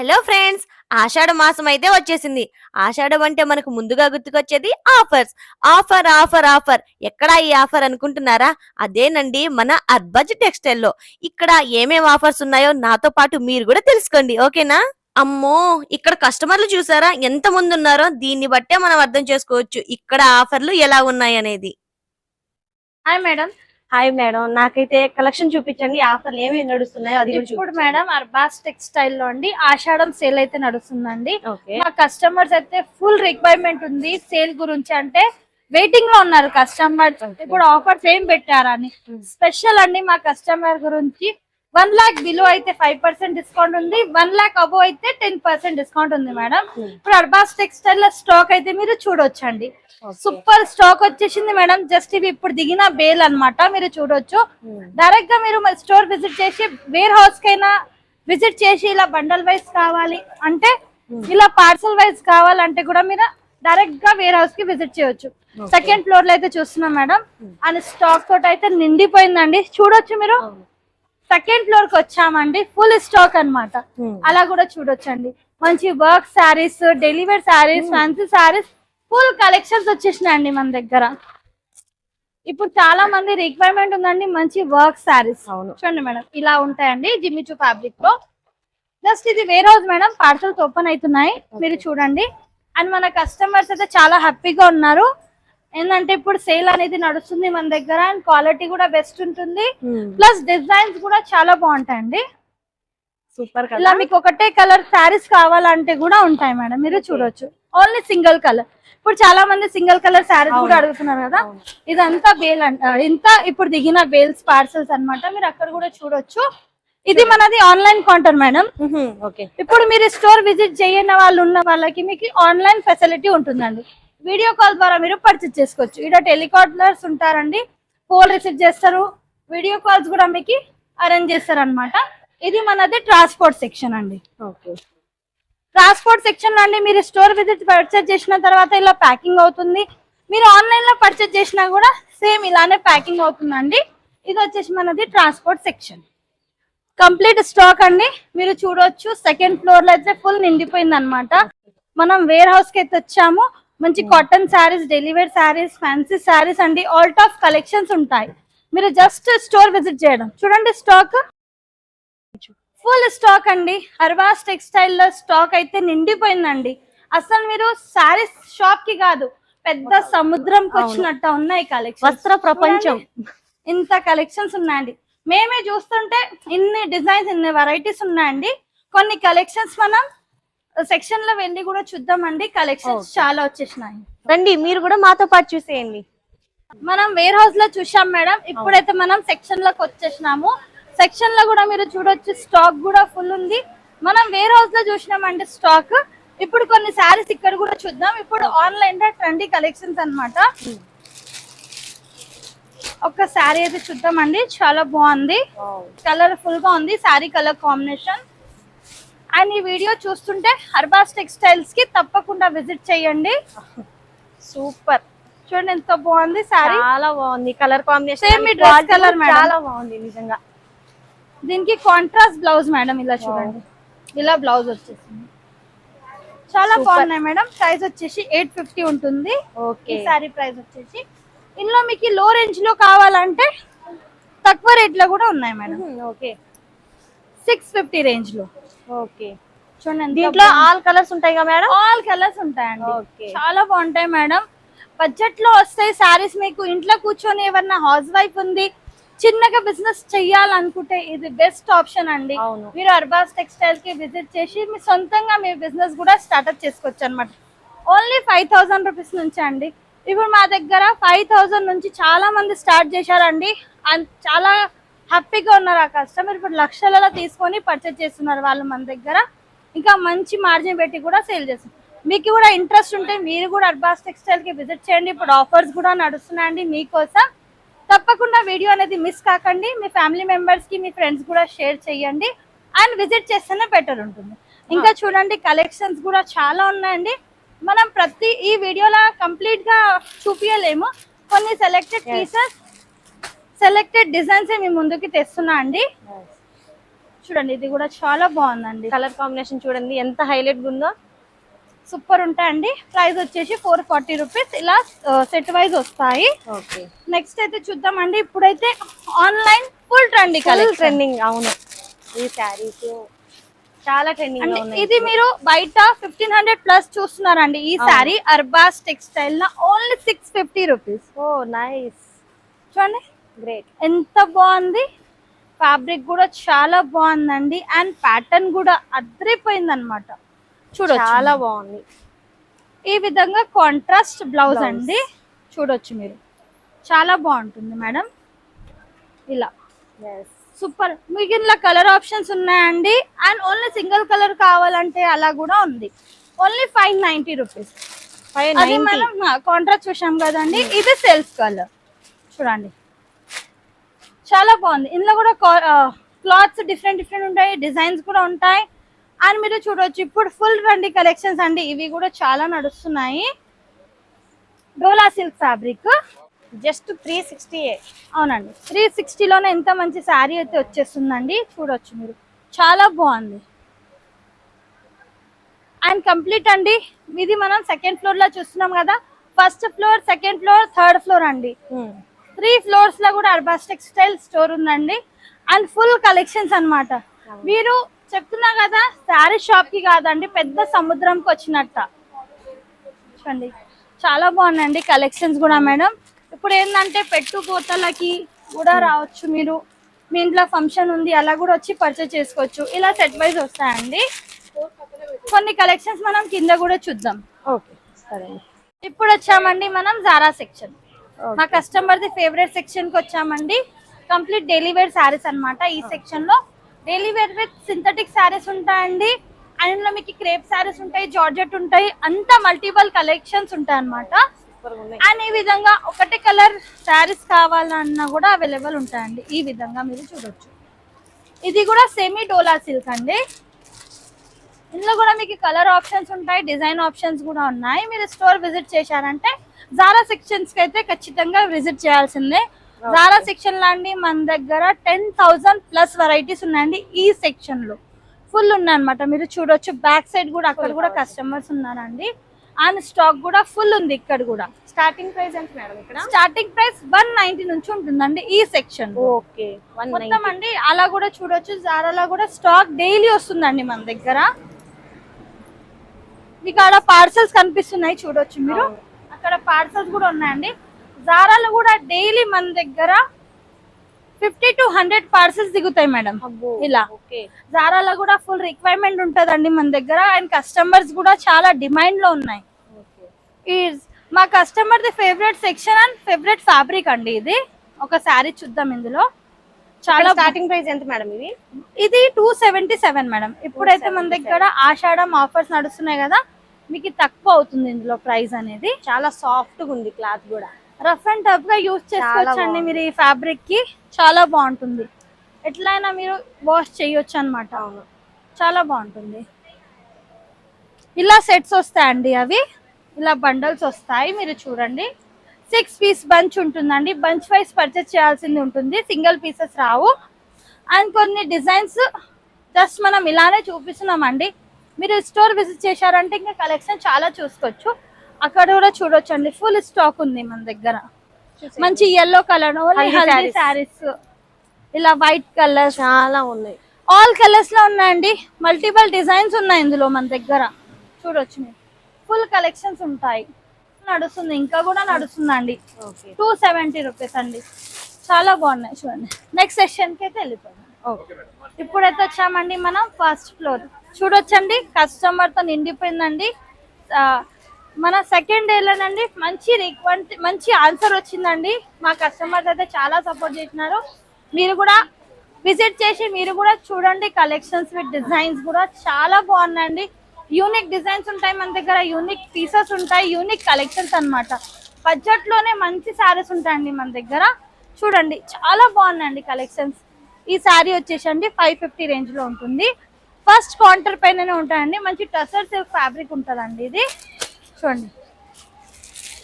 Hello friends ఆషాఢ మాసం అయితే వచ్చేసింది. ఆషాఢం అంటే మనకు ముందుగా గుర్తుకొచ్చేది ఆఫర్స్. Offer offer offer. ఎక్కడ ఈ ఆఫర్ అనుకుంటున్నారా? అదేనండి మన అర్బజ్ టెక్స్టైల్లో. ఇక్కడ ఏమేం ఆఫర్స్ ఉన్నాయో నాతో పాటు మీరు కూడా తెలుసుకోండి. ఓకేనా? అమ్మో! ఇక్కడ కస్టమర్లు చూసారా? ఎంత మంది ఉన్నారో? దీన్ని బట్టే మనం అర్థం చేసుకోవచ్చు. ఇక్కడ ఆఫర్లు ఎలా ఉన్నాయి అనేది. హాయ్ మేడం హాయ్ మేడం నాకైతే కలెక్షన్ చూపించండి ఆఫర్లు ఏమేమి నడుస్తున్నాయో అది ఇప్పుడు మేడం అర్బాస్ టెక్స్టైల్లో అండి ఆషాఢం సేల్ అయితే నడుస్తుందండి. మా కస్టమర్స్ అయితే ఫుల్ రిక్వైర్మెంట్ ఉంది సేల్ గురించి అంటే వెయిటింగ్లో ఉన్నారు కస్టమర్స్ ఇప్పుడు ఆఫర్స్ ఏం పెట్టారని. స్పెషల్ అండి మా కస్టమర్ గురించి. వన్ లాక్ బిలో అయితే ఫైవ్ పర్సెంట్ డిస్కౌంట్ ఉంది. వన్ లాక్ అబో అయితే టెన్ పర్సెంట్ డిస్కౌంట్ ఉంది మేడం. ఇప్పుడు అర్బాస్ టెక్స్టైల్ స్టాక్ అయితే మీరు చూడొచ్చండి. సూపర్ స్టాక్ వచ్చేసింది మేడం. జస్ట్ ఇవి ఇప్పుడు దిగిన బేల్ అన్నమాట. మీరు చూడొచ్చు. డైరెక్ట్గా మీరు స్టోర్ విజిట్ చేసి వేర్ హౌస్ కైనా విజిట్ చేసి ఇలా బండల్ వైజ్ కావాలి అంటే ఇలా పార్సల్ వైజ్ కావాలంటే కూడా మీరు డైరెక్ట్గా వేర్ హౌస్కి విజిట్ చేయొచ్చు. సెకండ్ ఫ్లోర్లో అయితే చూస్తున్నాం మేడం. అండ్ స్టాక్ తోటి అయితే నిండిపోయిందండి. చూడొచ్చు మీరు. సెకండ్ ఫ్లోర్కి వచ్చామండి ఫుల్ స్టాక్ అన్నమాట. అలా కూడా చూడొచ్చండి. మంచి work saris delivery saris fancy saris full collections వచ్చేసినాయండి మన దగ్గర. ఇప్పుడు చాలా మంది రిక్వైర్మెంట్ ఉందండి మంచి వర్క్ శారీస్ అవును. చూడండి మేడం ఇలా ఉంటాయండి జిమ్మిచూ ఫ్యాబ్రిక్లో. జస్ట్ ఇది warehouse madam parcels open అవుతున్నాయి. మీరు చూడండి. అండ్ మన కస్టమర్స్ అయితే చాలా హ్యాపీగా ఉన్నారు. ఏంటంటే ఇప్పుడు సేల్ అనేది నడుస్తుంది మన దగ్గర అండ్ క్వాలిటీ కూడా బెస్ట్ ఉంటుంది. ప్లస్ డిజైన్స్ కూడా చాలా బాగుంటాయండి. సూపర్ ఇలా మీకు ఒకటే కలర్ శారీస్ కావాలంటే కూడా ఉంటాయి మేడం. మీరు చూడొచ్చు. ఓన్లీ సింగిల్ కలర్ ఇప్పుడు చాలా మంది సింగిల్ కలర్ శారీస్ కూడా. అడుగుతున్నారు కదా. ఇదంతా బేల్ అంట ఇంత ఇప్పుడు దిగిన బేల్స్ పార్సల్స్ అన్నమాట. మీరు అక్కడ కూడా చూడొచ్చు. ఇది మనది ఆన్లైన్ కౌంటర్ మేడం. ఓకే. ఇప్పుడు మీరు స్టోర్ విజిట్ చేయని వాళ్ళు ఉన్న వాళ్ళకి మీకు ఆన్లైన్ ఫెసిలిటీ ఉంటుందండి. వీడియో కాల్ ద్వారా మీరు పర్చేస్ చేసుకోవచ్చు. ఇక్కడ టెలికాలర్స్ ఉంటారండి. ఫోన్ రిసీవ్ చేస్తారు. వీడియో కాల్స్ కూడా మీకు అరేంజ్ చేస్తారు అనమాట ఇది మనది ట్రాన్స్పోర్ట్ సెక్షన్ అండి. ఓకే. ట్రాన్స్పోర్ట్ సెక్షన్లో అండి మీరు స్టోర్ విజిట్ పర్చేస్ చేసిన తర్వాత ఇలా ప్యాకింగ్ అవుతుంది. మీరు ఆన్లైన్లో పర్చేస్ చేసినా కూడా సేమ్ ఇలానే ప్యాకింగ్ అవుతుందండి. ఇది వచ్చేసి మనది ట్రాన్స్పోర్ట్ సెక్షన్. కంప్లీట్ స్టాక్ అండి. మీరు చూడొచ్చు. సెకండ్ ఫ్లోర్లో అయితే ఫుల్ నిండిపోయింది అనమాట మనం వేర్ హౌస్కి అయితే వచ్చాము. మంచి cotton saris delivery saris fancy saris అండి ఆల్ టాప్ కలెక్షన్స్ ఉంటాయి. మీరు జస్ట్ స్టోర్ విజిట్ చేయడం. చూడండి స్టాక్ ఫుల్ స్టాక్ అండి. హర్వాస్ టెక్స్టైల్లో స్టాక్ అయితే నిండిపోయిందండి. అసలు మీరు శారీస్ షాప్కి కాదు పెద్ద సముద్రంకి వచ్చినట్టు ఉన్నాయి కలెక్షన్ వస్త్ర ప్రపంచం. ఇంత కలెక్షన్స్ ఉన్నాయండి. మేమే చూస్తుంటే ఇన్ని డిజైన్స్ ఇన్ని వెరైటీస్ ఉన్నాయండి. కొన్ని కలెక్షన్స్ మనం సెక్షన్లో వెళ్ళి కూడా చూద్దామండి. కలెక్షన్స్. చాలా వచ్చేసినాయి. రండి మీరు కూడా మాతో పాటు చూసేయండి. మనం వేర్ హౌస్లో చూసాం మేడం. ఇప్పుడైతే మనం సెక్షన్లోకి వచ్చేసినాము. సెక్షన్లో కూడా మీరు చూడొచ్చు స్టాక్ కూడా ఫుల్ ఉంది. మనం వేర్ హౌస్లో చూసినామంటే స్టాక్. ఇప్పుడు కొన్ని శారీస్ ఇక్కడ కూడా చూద్దాం. ఇప్పుడు ఆన్లైన్లో ట్రెండీ కలెక్షన్స్ అన్నమాట. ఒక శారీ అయితే చూద్దామండి. చాలా బాగుంది. కలర్ఫుల్గా ఉంది. Sari colour combination. అండ్ ఈ వీడియో చూస్తుంటే హర్బాస్ టెక్స్టైల్స్కి తప్పకుండా విజిట్ చేయండి. సూపర్. చూడండి ఎంత బాగుంది శారీ. చాలా బాగుంది. Colour combination madam. చాలా బాగుంది నిజంగా. దీనికి కాంట్రాస్ట్ బ్లౌజ్ మేడం ఇలా చూడండి. ఇలా బ్లౌజ్ వచ్చేసింది. చాలా. బాగున్నాయి మేడం. ప్రైస్ వచ్చేసి ఎయిట్ ఫిఫ్టీ ఉంటుంది. ఓకే. సారీ ప్రైస్ వచ్చేసి. ఇందులో మీకు లో రేంజ్లో కావాలంటే తక్కువ రేట్లో కూడా ఉన్నాయి మేడం. ఓకే. సిక్స్ ఫిఫ్టీ రేంజ్లో. ఓకే. చూడండి దీంట్లో. ఆల్ కలర్స్ ఉంటాయి కదా మేడం? ఆల్ కలర్స్ ఉంటాయండి. చాలా బాగుంటాయి మేడం. బడ్జెట్లో వస్తాయి సారీస్ మీకు. ఇంట్లో కూర్చొని ఎవరన్నా హౌస్ వైఫ్ ఉంది చిన్నగా బిజినెస్ చెయ్యాలనుకుంటే ఇది బెస్ట్ ఆప్షన్ అండి. మీరు అర్బాస్ టెక్స్టైల్కి విజిట్ చేసి మీ సొంతంగా మీ బిజినెస్ కూడా స్టార్ట్అప్ చేసుకోవచ్చు అనమాట ఓన్లీ ఫైవ్ థౌసండ్ రూపీస్ నుంచి అండి. ఇప్పుడు మా దగ్గర ఫైవ్ థౌసండ్ నుంచి చాలా మంది స్టార్ట్ చేశారండి. అండ్ చాలా హ్యాపీగా ఉన్నారు ఆ కస్టమర్. ఇప్పుడు లక్షలలో తీసుకొని పర్చేస్ చేస్తున్నారు వాళ్ళు మన దగ్గర. ఇంకా మంచి మార్జిన్ పెట్టి కూడా సేల్ చేస్తారు మీకు కూడా ఇంట్రెస్ట్ ఉంటే మీరు కూడా అర్బాస్ టెక్స్టైల్కి విజిట్ చేయండి. ఇప్పుడు ఆఫర్స్ కూడా నడుస్తున్నాయండి మీకోసం. తప్పకుండా వీడియో అనేది మిస్ కాకండి. మీ ఫ్యామిలీ మెంబర్స్కి మీ ఫ్రెండ్స్ కూడా షేర్ చేయండి. అండ్ విజిట్ చేస్తేనే బెటర్ ఉంటుంది. ఇంకా చూడండి కలెక్షన్స్ కూడా చాలా ఉన్నాయండి. మనం ప్రతి ఈ వీడియోలో కంప్లీట్గా చూపించలేము కొన్ని సెలెక్టెడ్ పీసెస్ సెలెక్టెడ్ డిజైన్స్ మీ ముందుకి తెస్తున్నా అండి. చూడండి ఇది కూడా చాలా బాగుందండి. కలర్ కాంబినేషన్ చూడండి ఎంత హైలైట్ ఉందో. సూపర్ ఉంటాయండి. ప్రైస్ వచ్చేసి ఫోర్ ఫార్టీ రూపీస్ ఇలా సెట్ వైజ్ వస్తాయి. ఓకే నెక్స్ట్ అయితే చూద్దామండి. ఇప్పుడైతే online full trending collection trending అవును. ఈ శారీస్ చాలా ట్రెండింగ్ ఇది మీరు బయట ఫిఫ్టీన్ హండ్రెడ్ ప్లస్ చూస్తున్నారండి. ఈ శారీ అర్బాస్ టెక్స్టైల్ నా only six fifty rupees oh nice చూడండి. గ్రేట్ ఎంత బాగుంది? ఫ్యాబ్రిక్ కూడా చాలా బాగుందండి. అండ్ ప్యాటర్న్ కూడా అద్దరిపోయింది అనమాట చూడొచ్చు. చాలా బాగుంది. ఈ విధంగా కాంట్రాస్ట్ బ్లౌజ్. అండి. చూడొచ్చు మీరు. చాలా బాగుంటుంది మేడం ఇలా. సూపర్ మిగిలిన కలర్ ఆప్షన్స్ ఉన్నాయండి. అండ్ ఓన్లీ సింగిల్ కలర్ కావాలంటే అలా కూడా ఉంది. Only five ninety rupees contrast చూసాం కదండి. ఇది సెల్ఫ్ కలర్ చూడండి. చాలా బాగుంది. ఇందులో కూడా క్లాత్స్ డిఫరెంట్ డిఫరెంట్ ఉంటాయి డిజైన్స్ కూడా ఉంటాయి. అండ్ మీరు చూడొచ్చు ఇప్పుడు ఫుల్ రండి కలెక్షన్స్ అండి. ఇవి కూడా చాలా నడుస్తున్నాయి. డోలా silk fabric. Just three sixty అవునండి. త్రీ సిక్స్టీలోనే ఎంత మంచి శారీ అయితే వచ్చేస్తుందండి. చూడొచ్చు మీరు. చాలా బాగుంది. అండ్ కంప్లీట్ అండి. ఇది మనం సెకండ్ ఫ్లోర్లో చూస్తున్నాం కదా. First floor second floor third floor అండి. త్రీ ఫ్లోర్స్లో కూడా అర్బాస్ టెక్స్టైల్ స్టోర్ ఉందండి. అండ్ ఫుల్ కలెక్షన్స్ అన్నమాట. మీరు చెప్తున్నా కదా శారీ షాప్కి కాదండి పెద్ద సముద్రంకి వచ్చినట్ట. చూడండి చాలా బాగున్నాయండి కలెక్షన్స్ కూడా మేడం. ఇప్పుడు ఏంటంటే పెట్టుకోతలకి కూడా రావచ్చు మీరు. మీ ఇంట్లో ఫంక్షన్ ఉంది అలా కూడా వచ్చి పర్చేస్ చేసుకోవచ్చు. ఇలా సెట్ వైజ్ వస్తాయండి. కొన్ని కలెక్షన్స్ మనం కింద కూడా చూద్దాం. ఓకే సరే ఇప్పుడు వచ్చామండి మనం జారా సెక్షన్. మా కస్టమర్ ది ఫేవరెట్ సెక్షన్కి వచ్చామండి. కంప్లీట్ డైలీ వేర్ శారీస్ అన్నమాట ఈ సెక్షన్లో daily wear with synthetic saris ఉంటాయండి. అండ్ ఇందులో మీకు క్రేప్ శారీస్ ఉంటాయి జార్జెట్ ఉంటాయి అంతా మల్టిపుల్ కలెక్షన్స్ ఉంటాయి ఉన్నాయి. అండ్ ఈ విధంగా ఒకటే కలర్ శారీస్ కావాలన్నా కూడా అవైలబుల్ ఉంటాయండి. ఈ విధంగా మీరు చూడొచ్చు. ఇది కూడా సెమీ డోలా సిల్క్ అండి. ఇందులో కూడా మీకు కలర్ ఆప్షన్స్ ఉంటాయి డిజైన్ ఆప్షన్స్ కూడా ఉన్నాయి. మీరు స్టోర్ విజిట్ చేశారంటే జారా సెక్షన్స్కి అయితే ఖచ్చితంగా విజిట్ చేయాల్సిందే. జారా సెక్షన్ లాంటి మన దగ్గర టెన్ థౌసండ్ ప్లస్ వెరైటీస్ ఉన్నాయండి ఈ సెక్షన్లో. ఫుల్ ఉన్నాయన్నమాట. మీరు చూడొచ్చు బ్యాక్ సైడ్ కూడా అక్కడ కూడా కస్టమర్స్ ఉన్నారండి. అండ్ స్టాక్ కూడా ఫుల్ ఉంది ఇక్కడ కూడా. స్టార్టింగ్ ప్రైస్ ఎంత మేడం ఇక్కడ? స్టార్టింగ్ ప్రైస్ వన్ నైన్టీ నుంచి ఉంటుందండి ఈ సెక్షన్ ఓకే మొత్తం అండి అలా కూడా చూడొచ్చు జారాలో కూడా స్టాక్ డైలీ వస్తుందండి మన దగ్గర. మీకు ఆడ పార్సల్స్ కనిపిస్తున్నాయి చూడొచ్చు మీరు. అక్కడ పార్సల్స్ కూడా ఉన్నాయండి. జారాలో కూడా డైలీ మన దగ్గర ఫిఫ్టీ టు హండ్రెడ్ పార్సల్స్ దిగుతాయి మేడం. ఇలా. ఓకే. జారాలో కూడా ఫుల్ రిక్వైర్మెంట్ ఉంటదండి మన దగ్గర. అండ్ కస్టమర్స్ కూడా చాలా డిమాండ్లో ఉన్నాయి. మా customer the favourite section and favourite fabric అండి ఇది. ఒక శారీ చూద్దాం ఇందులో. చాలా స్టార్టింగ్ ప్రైస్ ఎంత మేడం ఇవి ఇది టూ సెవెంటీ సెవెన్ మేడం. ఇప్పుడైతే మన దగ్గర ఆషాఢం ఆఫర్స్ నడుస్తున్నాయి కదా. మీకు తక్కువ అవుతుంది ఇందులో ప్రైస్ అనేది. చాలా సాఫ్ట్గా ఉంది క్లాత్ కూడా. రఫ్ అండ్ టఫ్గా యూజ్ చేసుకోవచ్చు అండి మీరు ఈ ఫ్యాబ్రిక్కి. చాలా బాగుంటుంది. ఎట్లయినా మీరు వాష్ చేయొచ్చు అన్నమాట అవును. చాలా బాగుంటుంది. ఇలా సెట్స్ వస్తాయండి అవి. ఇలా బండల్స్ వస్తాయి. మీరు చూడండి. సిక్స్ పీస్ బంచ్ ఉంటుందండి. బంచ్ వైస్ పర్చేస్ చేయాల్సింది ఉంటుంది. సింగిల్ పీసెస్ రావు. అండ్ కొన్ని డిజైన్స్ జస్ట్ మనం ఇలానే చూపిస్తున్నామండి. మీరు స్టోర్ విజిట్ చేశారంటే ఇంకా కలెక్షన్ చాలా చూసుకోవచ్చు. అక్కడ కూడా చూడొచ్చు అండి ఫుల్ స్టాక్ ఉంది మన దగ్గర. మంచి ఎల్లో కలర్. శారీస్ ఇలా వైట్ కలర్ చాలా ఉన్నాయి. ఆల్ కలర్స్లో ఉన్నాయండి. మల్టిపుల్ డిజైన్స్ ఉన్నాయి ఇందులో మన దగ్గర. చూడొచ్చు మీరు. ఫుల్ కలెక్షన్స్ ఉంటాయి. నడుస్తుంది. ఇంకా కూడా నడుస్తుందండి. టూ సెవెంటీ రూపీస్ అండి. చాలా బాగున్నాయి చూడండి. నెక్స్ట్ సెషన్కి అయితే వెళ్ళిపోయాం ఇప్పుడైతే వచ్చామండి మనం ఫస్ట్ ఫ్లోర్ చూడొచ్చండి. కస్టమర్తో నిండిపోయిందండి. మన సెకండ్ డేలోనండి మంచి రిక్వెంట్ మంచి ఆన్సర్ వచ్చిందండి. మా కస్టమర్స్ అయితే చాలా సపోర్ట్ చేసినారు. మీరు కూడా విజిట్ చేసి మీరు కూడా చూడండి కలెక్షన్స్ విత్ డిజైన్స్ కూడా చాలా బాగున్నాయండి. యూనిక్ డిజైన్స్ ఉంటాయి మన దగ్గర యూనిక్ పీసెస్ ఉంటాయి యూనిక్ కలెక్షన్స్ అన్నమాట. బడ్జెట్లోనే మంచి శారీస్ ఉంటాయండి మన దగ్గర. చూడండి చాలా బాగున్నాయండి కలెక్షన్స్ ఈ శారీ వచ్చేసండి ఫైవ్ ఫిఫ్టీ రేంజ్లో ఉంటుంది. ఫస్ట్ కౌంటర్ పైననే ఉంటాయండి. మంచి టసర్ సిల్క్ ఫ్యాబ్రిక్ ఉంటుందండి ఇది. చూడండి.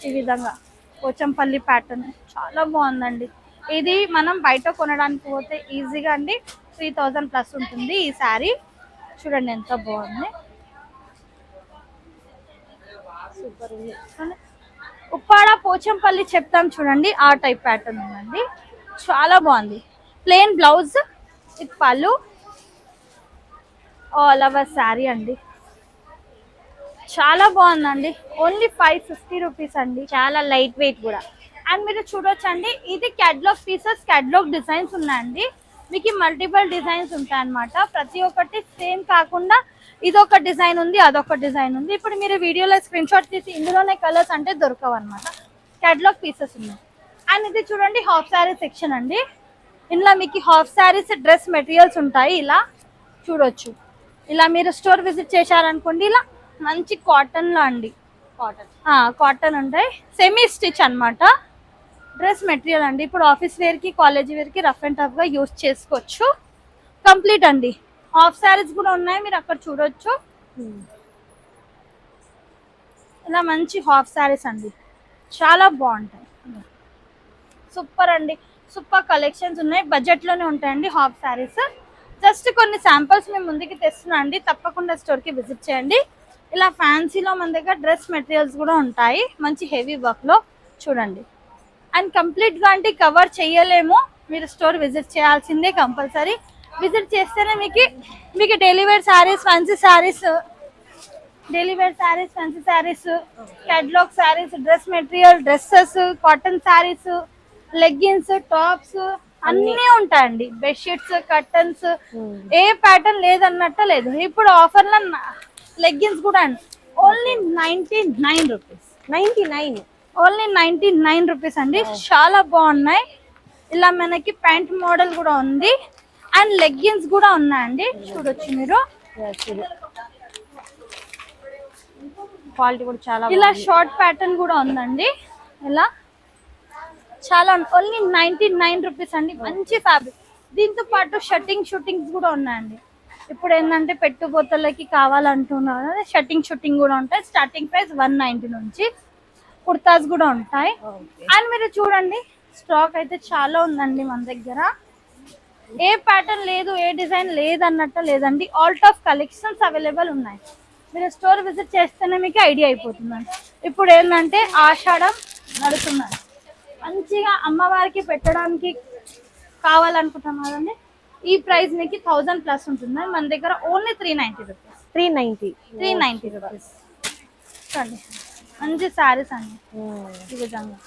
ఈ విధంగా పోచంపల్లి ప్యాటర్న్ చాలా బాగుందండి. ఇది మనం బయట కొనడానికి పోతే ఈజీగా అండి. త్రీ థౌజండ్ ప్లస్ ఉంటుంది ఈ శారీ. చూడండి ఎంత బాగుంది. సూపర్ ఉంది. ఉప్పాడ పోచంపల్లి చెప్తాం చూడండి. ఆ టైప్ ప్యాటర్న్ ఉందండి. చాలా బాగుంది. ప్లెయిన్ బ్లౌజ్ విత్ పళ్ళు. ఆల్ ఓవర్ శారీ అండి. చాలా బాగుందండి. ఓన్లీ ఫైవ్ ఫిఫ్టీ రూపీస్ అండి. చాలా లైట్ వెయిట్ కూడా. అండ్ మీరు చూడొచ్చండి ఇది క్యాటలాగ్ పీసెస్ క్యాటలాగ్ డిజైన్స్ ఉన్నాయండి. మీకు మల్టిపుల్ డిజైన్స్ ఉంటాయన్నమాట. ప్రతి ఒక్కటి సేమ్ కాకుండా ఇది ఒక డిజైన్ ఉంది అదొక డిజైన్ ఉంది. ఇప్పుడు మీరు వీడియోలో స్క్రీన్ షాట్ తీసి ఇందులోనే కలర్స్ అంటే దొరకవు అనమాట క్యాటలాగ్ పీసెస్ ఉన్నాయి. అండ్ ఇది చూడండి హాఫ్ శారీ సెక్షన్ అండి. ఇందులో మీకు హాఫ్ శారీస్ డ్రెస్ మెటీరియల్స్ ఉంటాయి. ఇలా చూడొచ్చు. ఇలా మీరు స్టోర్ విజిట్ చేశారనుకోండి ఇలా మంచి కాటన్లో అండి. కాటన్ కాటన్ ఉంటాయి. సెమీ స్టిచ్ అన్నమాట. డ్రెస్ మెటీరియల్ అండి. ఇప్పుడు ఆఫీస్ వేర్కి కాలేజ్ వేర్కి రఫ్ అండ్ టఫ్గా యూస్ చేసుకోవచ్చు. కంప్లీట్ అండి. హాఫ్ శారీస్ కూడా ఉన్నాయి మీరు అక్కడ చూడొచ్చు. ఇలా మంచి హాఫ్ శారీస్ అండి. చాలా బాగుంటాయి. సూపర్ అండి. సూపర్ కలెక్షన్స్ ఉన్నాయి. బడ్జెట్లోనే ఉంటాయండి హాఫ్ శారీస్ జస్ట్ కొన్ని శాంపిల్స్ మేము ముందుకి తెస్తున్నాం అండి. తప్పకుండా స్టోర్కి విజిట్ చేయండి. ఇలా ఫ్యాన్సీలో మన దగ్గర డ్రెస్ మెటీరియల్స్ కూడా ఉంటాయి. మంచి హెవీ వర్క్లో చూడండి. అండ్ కంప్లీట్గా అంటే కవర్ చేయలేము. మీరు స్టోర్ విజిట్ చేయాల్సిందే కంపల్సరీ విజిట్ చేస్తేనే మీకు మీకు delivery saris fancy saris delivery saris fancy saris కెడ్లాగ్ saris dress material dresses cotton saris leggings tops అన్నీ ఉంటాయండి. బెడ్షీట్స్ కర్టన్స్ ఏ ప్యాటర్న్ లేదన్నట్టు లేదు. ఇప్పుడు ఆఫర్లో లెగ్గిన్స్ కూడా అండి. Only ninety nine rupees ninety nine. Only ninety nine rupees అండి చాలా బాగున్నాయి. ఇలా మనకి ప్యాంట్ మోడల్ కూడా ఉంది. అండ్ లెగ్గిన్స్ కూడా ఉన్నాయండి. చూడొచ్చు మీరు. క్వాలిటీ కూడా చాలా ఇలా షార్ట్ ప్యాటర్న్ కూడా ఉందండి. ఇలా చాలా ఓన్లీ నైన్టీ నైన్ రూపీస్ అండి. మంచి ఫ్యాబ్రిక్ దీంతో పాటు షట్టింగ్ షూటింగ్స్ కూడా ఉన్నాయండి. ఇప్పుడు ఏంటంటే పెట్టుబోతలకి కావాలంటున్నారు షట్టింగ్ షూటింగ్ కూడా ఉంటాయి. స్టార్టింగ్ ప్రైస్ వన్ నైన్టీ నుంచి కుర్తాస్ కూడా ఉంటాయి. అండ్ మీరు చూడండి స్టాక్ అయితే చాలా ఉందండి మన దగ్గర. ఏ ప్యాటర్న్ లేదు ఏ డిజైన్ లేదు అన్నట్టు లేదండి. ఆల్ ఆఫ్ కలెక్షన్స్ అవైలబుల్ ఉన్నాయి. మీరు స్టోర్ విజిట్ చేస్తేనే మీకు ఐడియా అయిపోతుందండి. ఇప్పుడు ఏంటంటే ఆషాఢం నడుతున్నాను మంచిగా అమ్మవారికి పెట్టడానికి కావాలనుకుంటున్నాం కదండి. ఈ ప్రైస్ మీకు థౌజండ్ ప్లస్ ఉంటుంది. మన దగ్గర only three ninety rupees. Three ninety three ninety rupees. చూడండి. మంచి శారీస్ అండి. ఈ విధంగా.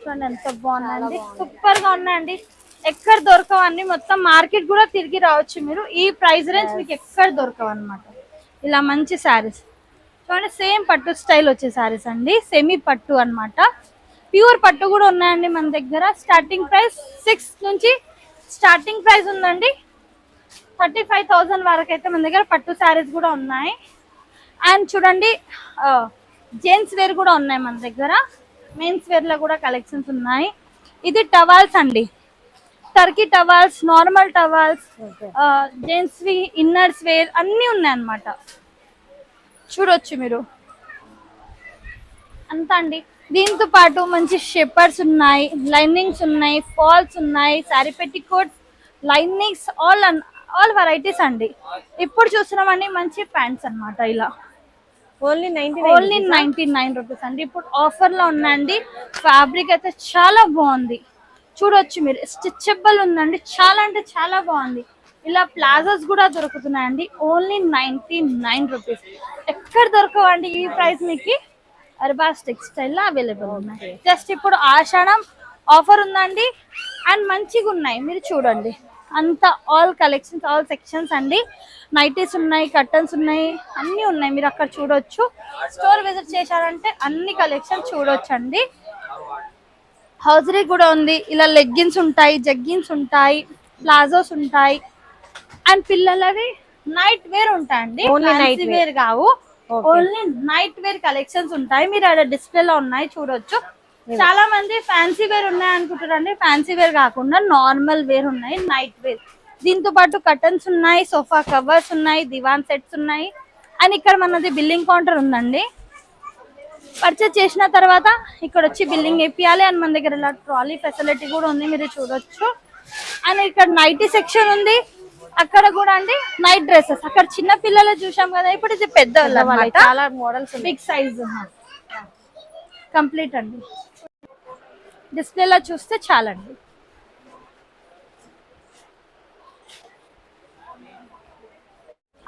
చూడండి ఎంత బాగుందండి. సూపర్గా ఉన్నాయండి. ఎక్కడ దొరకవండి. మొత్తం మార్కెట్ కూడా తిరిగి రావచ్చు మీరు. ఈ ప్రైస్ రేంజ్ మీకు ఎక్కడ దొరకవు అనమాట ఇలా మంచి శారీస్. చూడండి సేమ్ పట్టు స్టైల్ వచ్చే శారీస్ అండి. సెమీ పట్టు అన్నమాట. ప్యూర్ పట్టు కూడా ఉన్నాయండి మన దగ్గర. స్టార్టింగ్ ప్రైస్ సిక్స్ నుంచి స్టార్టింగ్ ప్రైస్ ఉందండి. థర్టీ ఫైవ్ థౌజండ్ వరకు అయితే మన దగ్గర పట్టు శారీస్ కూడా ఉన్నాయి. అండ్ చూడండి జెంట్స్ వేర్ కూడా ఉన్నాయి మన దగ్గర. మెన్స్ వేర్లో కూడా కలెక్షన్స్ ఉన్నాయి. ఇది టవాల్స్ అండి. Turkey towels normal towels gents వి ఇన్నర్స్ వేర్ అన్నీ ఉన్నాయి అన్నమాట చూడొచ్చు మీరు. అంతా అండి. దీంతో పాటు మంచి షెపర్స్ ఉన్నాయి లైనింగ్స్ ఉన్నాయి ఫాల్స్ ఉన్నాయి sari petticoats linings all all varieties అండి. ఇప్పుడు చూస్తున్నామండి మంచి ప్యాంట్స్ అన్నమాట ఇలా. Only ninety only ninety nine rupees అండి. ఇప్పుడు ఆఫర్లో ఉందండి ఫ్యాబ్రిక్ అయితే చాలా బాగుంది. చూడొచ్చు మీరు. స్టిచబుల్ ఉందండి. చాలా అంటే చాలా బాగుంది. ఇలా ప్లాజాస్ కూడా దొరుకుతున్నాయండి. ఓన్లీ నైన్టీ నైన్ రూపీస్ ఎక్కడ దొరకవండి ఈ ప్రైస్ మీకు? అర్బాస్ టెక్స్టైల్లో అవైలబుల్ ఉన్నాయి. జస్ట్ ఇప్పుడు ఆషాఢం ఆఫర్ ఉందండి. అండ్ మంచిగా ఉన్నాయి. మీరు చూడండి. అంత ఆల్ కలెక్షన్స్ ఆల్ సెక్షన్స్ అండి. నైటీస్ ఉన్నాయి కర్టన్స్ ఉన్నాయి అన్నీ ఉన్నాయి. మీరు అక్కడ చూడొచ్చు. స్టోర్ విజిట్ చేశారంటే అన్ని కలెక్షన్ చూడొచ్చు అండి హౌజరీ కూడా ఉంది. ఇలా లెగ్గిన్స్ ఉంటాయి జగ్గిన్స్ ఉంటాయి ప్లాజోస్ ఉంటాయి. అండ్ పిల్లలవి నైట్ వేర్ ఉంటాయండి. Wear. వేర్ కావు. ఓన్లీ నైట్ వేర్ కలెక్షన్స్ ఉంటాయి. మీరు అక్కడ డిస్ప్లే లో ఉన్నాయి చూడొచ్చు. చాలా మంది ఫ్యాన్సీ వేర్ ఉన్నాయి అనుకుంటారండి ఫ్యాన్సీ వేర్ కాకుండా నార్మల్ వేర్ ఉన్నాయి నైట్ వేర్ దీంతో పాటు కర్టన్స్ ఉన్నాయి సోఫా కవర్స్ ఉన్నాయి దివాన్ సెట్స్ ఉన్నాయి. అండ్ ఇక్కడ మనది బిల్లింగ్ కౌంటర్ ఉందండి. పర్చేస్ చేసిన తర్వాత ఇక్కడ వచ్చి బిల్లింగ్ వేపియాలి. అండ్ మన దగ్గర ఇలా ట్రాలీ ఫెసిలిటీ కూడా ఉంది మీరు చూడొచ్చు. అండ్ ఇక్కడ నైటీ సెక్షన్ ఉంది. అక్కడ కూడా అండి నైట్ డ్రెస్సెస్. అక్కడ చిన్న పిల్లలు చూసాం కదా ఇప్పుడు ఇది పెద్ద చాలా మోడల్స్ బిగ్ సైజ్ కంప్లీట్ అండి. డిస్ప్లేలో చూస్తే చాలండి.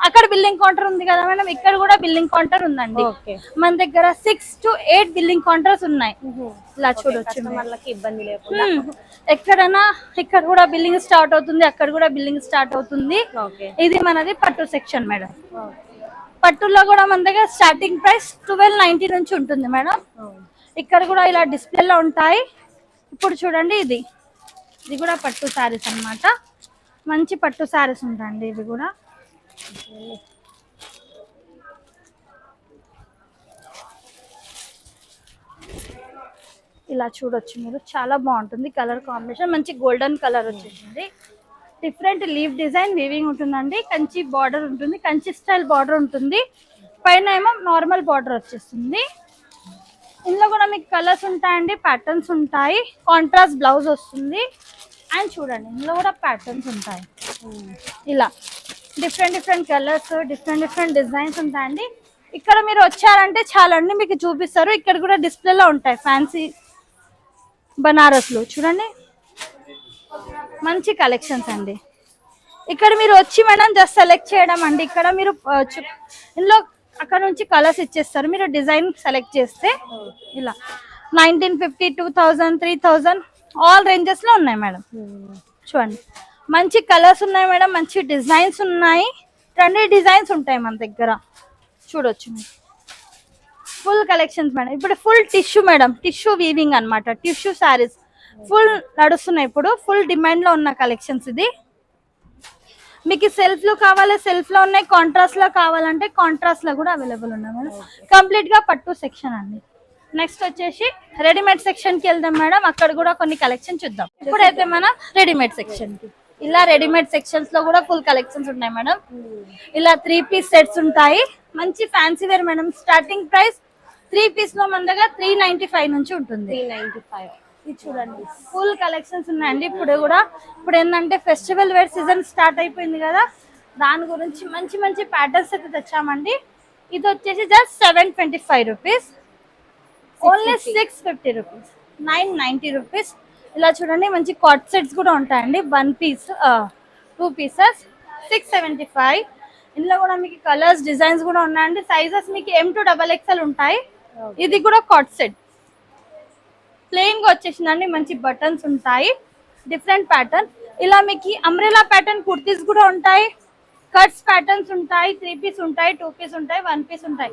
అక్కడ బిల్లింగ్ కౌంటర్ ఉంది కదా మేడం ఇక్కడ కూడా బిల్లింగ్ కౌంటర్ ఉందండి. మన దగ్గర six to eight billing counters ఉన్నాయి. ఇలా చూడొచ్చు ఇబ్బంది లేకుండా. ఎక్కడైనా ఇక్కడ కూడా బిల్లింగ్ స్టార్ట్ అవుతుంది అక్కడ కూడా బిల్లింగ్ స్టార్ట్ అవుతుంది. ఇది మనది పట్టు సెక్షన్ మేడం. పట్టులో కూడా మన దగ్గర స్టార్టింగ్ ప్రైస్ ట్వెల్వ్ నైన్టీ నుంచి ఉంటుంది మేడం. ఇక్కడ కూడా ఇలా డిస్ప్లేలో ఉంటాయి. ఇప్పుడు చూడండి ఇది. ఇది కూడా పట్టు శారీస్ అన్నమాట. మంచి పట్టు శారీస్ ఉంటాయండి ఇవి కూడా. ఇలా చూడొచ్చు మీరు. చాలా బాగుంటుంది కలర్ కాంబినేషన్. మంచి గోల్డెన్ కలర్ వచ్చేసింది. డిఫరెంట్ లీవ్ డిజైన్ వీవింగ్ ఉంటుందండి. కంచి బార్డర్ ఉంటుంది. కంచి స్టైల్ బార్డర్ ఉంటుంది. పైన ఏమో నార్మల్ బార్డర్ వచ్చేస్తుంది. ఇందులో కూడా మీకు కలర్స్ ఉంటాయండి. ప్యాటర్న్స్ ఉంటాయి. కాంట్రాస్ట్ బ్లౌజ్ వస్తుంది. అండ్ చూడండి ఇందులో కూడా ప్యాటర్న్స్ ఉంటాయి. ఇలా. Different different colours different different designs ఉంటాయండి. ఇక్కడ మీరు వచ్చారంటే చాలండి మీకు చూపిస్తారు. ఇక్కడ కూడా డిస్ప్లేలో ఉంటాయి ఫ్యాన్సీ బనారస్లు. చూడండి. మంచి కలెక్షన్స్ అండి. ఇక్కడ మీరు వచ్చి మేడం జస్ట్ సెలెక్ట్ చేయడం అండి. ఇక్కడ మీరు ఇందులో అక్కడ నుంచి కలర్స్ ఇచ్చేస్తారు. మీరు డిజైన్ సెలెక్ట్ చేస్తే ఇలా nineteen fifty two thousand three thousand all రేంజెస్లో ఉన్నాయి మేడం చూడండి. మంచి కలర్స్ ఉన్నాయి మేడం మంచి డిజైన్స్ ఉన్నాయి. ట్రెండీ డిజైన్స్ ఉంటాయి మన దగ్గర. చూడొచ్చు ఫుల్ కలెక్షన్స్ మేడం. ఇప్పుడు full tissue madam. Tissue weaving అన్నమాట. టిష్యూ శారీస్ ఫుల్ నడుస్తున్నాయి ఇప్పుడు. ఫుల్ డిమాండ్లో ఉన్న కలెక్షన్స్ ఇది. మీకు సెల్ఫ్లో కావాలి సెల్ఫ్లో ఉన్నాయి. కాంట్రాస్ట్లో కావాలంటే కాంట్రాస్ట్లో కూడా అవైలబుల్ ఉన్నాయి మేడం. కంప్లీట్గా పట్టు సెక్షన్ అండి. నెక్స్ట్ వచ్చేసి రెడీమేడ్ సెక్షన్కి వెళ్దాం మేడం. అక్కడ కూడా కొన్ని కలెక్షన్ చూద్దాం. ఇప్పుడైతే మనం రెడీమేడ్ సెక్షన్కి. ఇలా రెడీమేడ్ సెక్షన్స్లో కూడా ఫుల్ కలెక్షన్స్ ఉన్నాయి మేడం ఇలా త్రీ పీస్ సెట్స్ ఉంటాయి. మంచి fancy wear madam starting price three పీస్లో మన దగ్గర త్రీ నైన్టీ ఫైవ్ నుంచి ఉంటుంది. నైన్టీ ఇది చూడండి. ఫుల్ కలెక్షన్స్ ఉన్నాయండి. ఇప్పుడు కూడా ఇప్పుడు ఏంటంటే ఫెస్టివల్ వేర్ సీజన్ స్టార్ట్ అయిపోయింది కదా. దాని గురించి మంచి మంచి ప్యాటర్న్స్ అయితే తెచ్చామండి. ఇది వచ్చేసి just seven twenty five rupees only six fifty rupees nine ninety rupees ఇలా చూడండి మంచి కాట్ సెట్స్ కూడా ఉంటాయండి. One piece two pieces six seventy five ఇందులో కూడా మీకు కలర్స్ డిజైన్స్ కూడా ఉన్నాయండి. సైజెస్ మీకు ఎం టు డబల్ ఎక్స్ఎల్ ఉంటాయి. ఇది కూడా కాట్ సెట్ ప్లెయిన్గా వచ్చేసిందండి మంచి బటన్స్ ఉంటాయి. డిఫరెంట్ ప్యాటర్న్ ఇలా మీకు అంబ్రెలా ప్యాటర్న్ కుర్తీస్ కూడా ఉంటాయి. కట్స్ ప్యాటర్న్స్ ఉంటాయి త్రీ పీస్ ఉంటాయి టూ పీస్ ఉంటాయి వన్ పీస్ ఉంటాయి.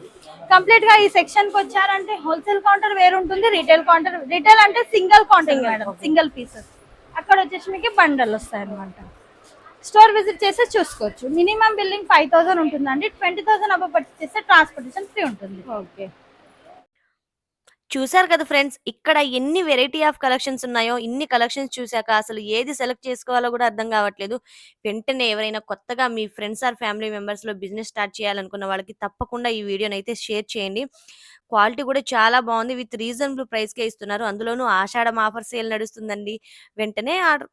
కంప్లీట్గా ఈ సెక్షన్కి వచ్చారంటే హోల్సేల్ కౌంటర్ వేరు ఉంటుంది రీటైల్ కౌంటర్ రీటైల్ అంటే single counter madam single pieces అక్కడ వచ్చేసి మీకు బండల్ వస్తాయి అనమాట స్టోర్ విజిట్ చేస్తే చూసుకోవచ్చు. మినిమం బిల్లింగ్ ఫైవ్ థౌసండ్ ఉంటుందండి. ట్వంటీ థౌసండ్ అబౌ పర్చేస్ చేస్తే ట్రాన్స్పోర్టేషన్ ఫ్రీ ఉంటుంది. ఓకే చూసారు కదా ఫ్రెండ్స్ ఇక్కడ ఎన్ని వెరైటీ ఆఫ్ కలెక్షన్స్ ఉన్నాయో ఇన్ని కలెక్షన్స్ చూశాక అసలు ఏది సెలెక్ట్ చేసుకోవాలో కూడా అర్థం కావట్లేదు. వెంటనే ఎవరైనా కొత్తగా మీ ఫ్రెండ్స్ ఆర్ ఫ్యామిలీ మెంబర్స్లో బిజినెస్ స్టార్ట్ చేయాలనుకున్న వాళ్ళకి తప్పకుండా ఈ వీడియోని అయితే షేర్ చేయండి. క్వాలిటీ కూడా చాలా బాగుంది విత్ రీజనబుల్ ప్రైస్కే ఇస్తున్నారు. అందులోనూ ఆషాఢం ఆఫర్ సేల్ నడుస్తుందండి. వెంటనే ఆర్డర్